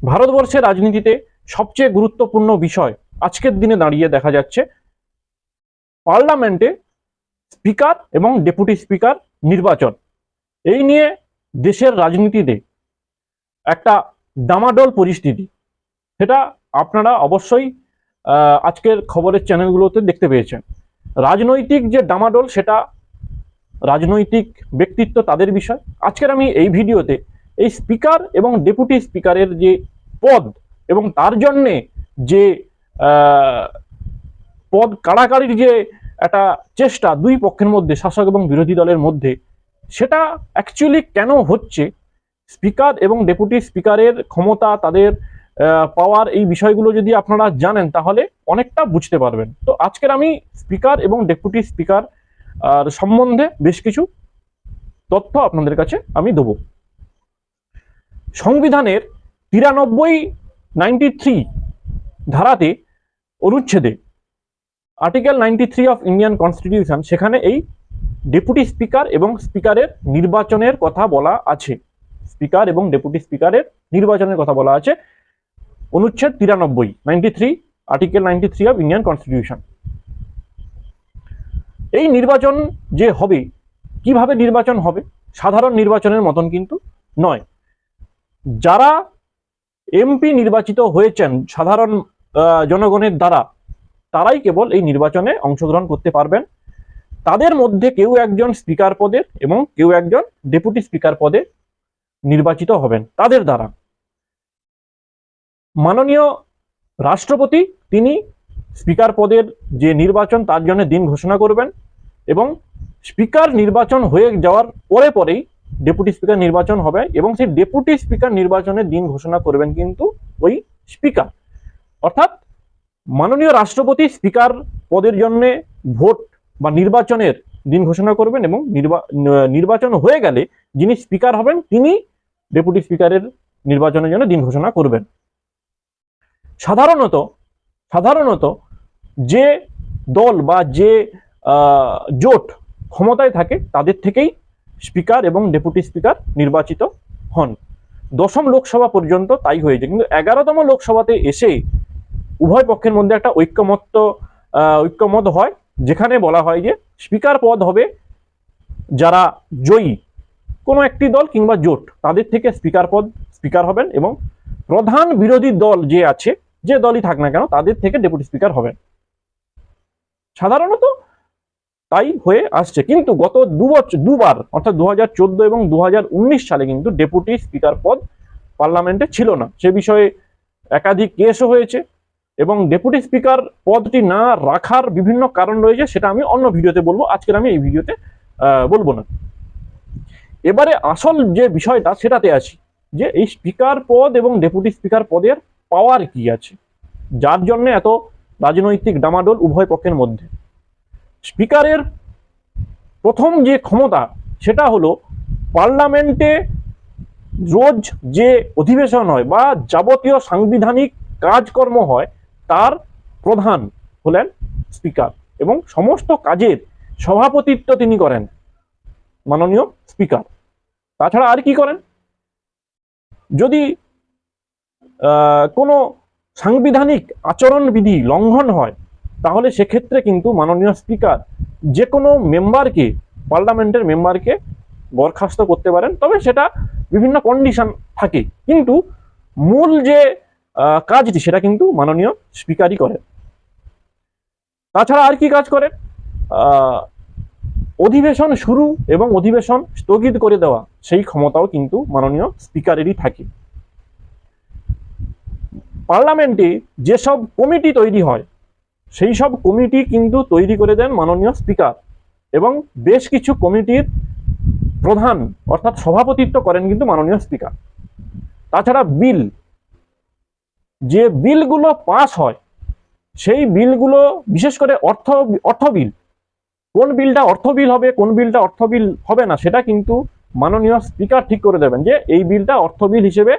ভারতবর্ষের রাজনীতিতে সবচেয়ে গুরুত্বপূর্ণ বিষয় আজকের দিনে দাঁড়িয়ে দেখা যাচ্ছে পার্লামেন্টে স্পিকার এবং ডেপুটি স্পিকার নির্বাচন। এই নিয়ে দেশের রাজনীতিতে একটা ডামাডোল পরিস্থিতি। সেটা আপনারা অবশ্যই আজকের খবরের চ্যানেলগুলোতে দেখতে পেয়েছেন। রাজনৈতিক যে ডামাডোল সেটা রাজনৈতিক ব্যক্তিত্ব তাদের বিষয়। আজকের আমি এই ভিডিওতে এই স্পিকার এবং ডেপুটি স্পিকারের যে পদ এবং তার জন্যে যে পদ কাড়াকাড়ির যে একটা চেষ্টা দুই পক্ষের মধ্যে, শাসক এবং বিরোধী দলের মধ্যে, সেটা অ্যাকচুয়ালি কেন হচ্ছে? স্পিকার এবং ডেপুটি স্পিকারের ক্ষমতা, তাদের পাওয়ার এই বিষয়গুলো যদি আপনারা জানেন, তাহলে অনেকটা বুঝতে পারবেন। তো আজকের আমি স্পিকার এবং ডেপুটি স্পিকার সম্বন্ধে বেশ কিছু তথ্য আপনাদের কাছে আমি দেবো। সংবিধানের তিরানব্বই নাইনটি থ্রি ধারাতে অনুচ্ছেদে article ninety three of Indian constitution, সেখানে এই ডেপুটি স্পিকার এবং স্পিকারের নির্বাচনের কথা বলা আছে। স্পিকার এবং ডেপুটি স্পিকারের নির্বাচনের কথা বলা আছে। অনুচ্ছেদ তিরানব্বই, ninety three, article ninety three of Indian constitution. এই নির্বাচন যে হবে, কীভাবে নির্বাচন হবে? সাধারণ নির্বাচনের মতন কিন্তু নয়। যারা এমপি নির্বাচিত হয়েছেন সাধারণ জনগণের দ্বারা, তারাই কেবল এই নির্বাচনে অংশগ্রহণ করতে পারবেন। তাদের মধ্যে কেউ একজন স্পিকার পদের এবং কেউ একজন ডেপুটি স্পিকার পদে নির্বাচিত হবেন, তাদের দ্বারা। মাননীয় রাষ্ট্রপতি, তিনি স্পিকার পদের যে নির্বাচন, তার জন্য দিন ঘোষণা করবেন এবং স্পিকার নির্বাচন হয়ে যাওয়ার পরে পরেই ডেপুটি স্পিকার নির্বাচন হবে এবং সেই ডেপুটি স্পিকার নির্বাচনের দিন ঘোষণা করবেন কিন্তু ওই স্পিকার। অর্থাৎ মাননীয় রাষ্ট্রপতি স্পিকার পদের জন্য ভোট বা নির্বাচনের দিন ঘোষণা করবেন এবং নির্বা- নির্বাচন হয়ে গেলে যিনি স্পিকার হবেন তিনি ডেপুটি স্পিকারের নির্বাচনের জন্য দিন ঘোষণা করবেন। সাধারণত সাধারণত যে দল বা যে জোট ক্ষমতায় থাকে তাদের থেকেই স্পিকার এবং ডেপুটি স্পিকার নির্বাচিত হন। দশম লোকসভা পর্যন্ত তাই হয়েছে। কিন্তু এগারোতম লোকসভাতে এসে উভয় পক্ষের মধ্যে একটা ঐক্যমত্য ঐক্যমত হয়, যেখানে বলা হয় যে স্পিকার পদ হবে যারা জয়ী, কোনো একটি দল কিংবা জোট, তাদের থেকে স্পিকার পদ, স্পিকার হবেন এবং প্রধান বিরোধী দল যে আছে, যে দলই থাক না কেন, তাদের থেকে ডেপুটি স্পিকার হবেন। সাধারণত তাই হয়ে আসছে। কিন্তু গত দু বছর, দুবার, অর্থাৎ দু হাজার চোদ্দ এবং দু হাজার উনিশ সালে কিন্তু ডেপুটি স্পিকার পদ পার্লামেন্টে ছিল না। সে বিষয়ে একাধিক কেসও হয়েছে এবং ডেপুটি স্পিকার পদটি না রাখার বিভিন্ন কারণ রয়েছে সেটা আমি অন্য ভিডিওতে বলব। আজকের আমি এই ভিডিওতে বলব না। এবারে আসল যে বিষয়টা, সেটাতে আছি যে এই স্পিকার পদ এবং ডেপুটি স্পিকার পদের পাওয়ার কি আছে? যার জন্য এত রাজনৈতিক ডামাডোল উভয় পক্ষের মধ্যে। স্পিকারের প্রথম যে ক্ষমতা, সেটা হলো পার্লামেন্টে রোজ যে অধিবেশন হয় বা যাবতীয় সাংবিধানিক কাজকর্ম হয়, তার প্রধান হলেন স্পিকার এবং সমস্ত কাজের সভাপতিত্ব তিনি করেন মাননীয় স্পিকার। তাছাড়া আর কি করেন? যদি কোনো সাংবিধানিক আচরণবিধি লঙ্ঘন হয় তাহলে সেক্ষেত্রে কিন্তু মাননীয় স্পিকার যে কোনো মেম্বারকে, পার্লামেন্টের মেম্বারকে বরখাস্ত করতে পারেন। তবে সেটা বিভিন্ন কন্ডিশন থাকে। কিন্তু মূল যে কাজটি সেটা কিন্তু মাননীয় স্পিকারই করে তাছাড়া আর কি কাজ করেন? অধিবেশন শুরু এবং অধিবেশন স্থগিত করে দেওয়া, সেই ক্ষমতাও কিন্তু মাননীয় স্পিকারেরই থাকে। পার্লামেন্টে যেসব কমিটি তৈরি হয় সেই সব কমিটি কিন্তু তৈরি করে দেন মাননীয় স্পিকার। এবং বেশ কিছু কমিটির প্রধান অর্থাৎ সভাপতিত্ব করেন কিন্তু মাননীয় স্পিকার। তাছাড়া বিল, যে বিলগুলো পাস হয়, সেই বিলগুলো বিশেষ করে অর্থ অর্থ বিল। কোন বিলটা অর্থ বিল হবে, কোন বিলটা অর্থ বিল হবে না, সেটা কিন্তু মাননীয় স্পিকার ঠিক করে দেবেন যে এই বিলটা অর্থ বিল হিসেবে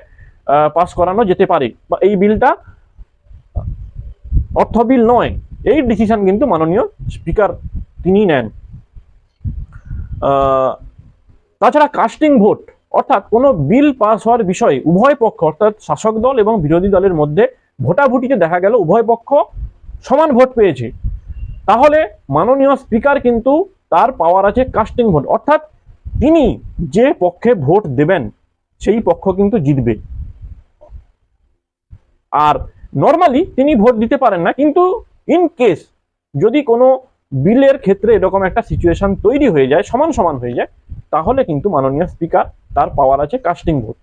পাস করানো যেতে পারে বা এই বিলটা অর্থ বিল নয়। এই ডিসিশন কিন্তু মাননীয় স্পিকার তিনি নেন। তাছাড়া কাস্টিং ভোট অর্থাৎ কোনো বিল পাস হওয়ার বিষয়ে উভয় পক্ষ, অর্থাৎ শাসক দল এবং বিরোধী দলের মধ্যে ভোটাভুটিতে দেখা গেল উভয় পক্ষ সমান ভোট পেয়েছে। তাহলে মাননীয় স্পিকার কিন্তু তার পাওয়ার আছে কাস্টিং ভোট অর্থাৎ তিনি যে পক্ষে ভোট দেবেন, সেই পক্ষ কিন্তু জিতবে। আর নর্মালি তিনি ভোট দিতে পারেন না, কিন্তু ইন কেস যদি কোনো বিলের ক্ষেত্রে এরকম একটা সিচুয়েশন তৈরি হয়ে যায়, সমান সমান হয়ে যায়, তাহলে কিন্তু মাননীয় স্পিকার তার পাওয়ার আছে কাস্টিং ভোট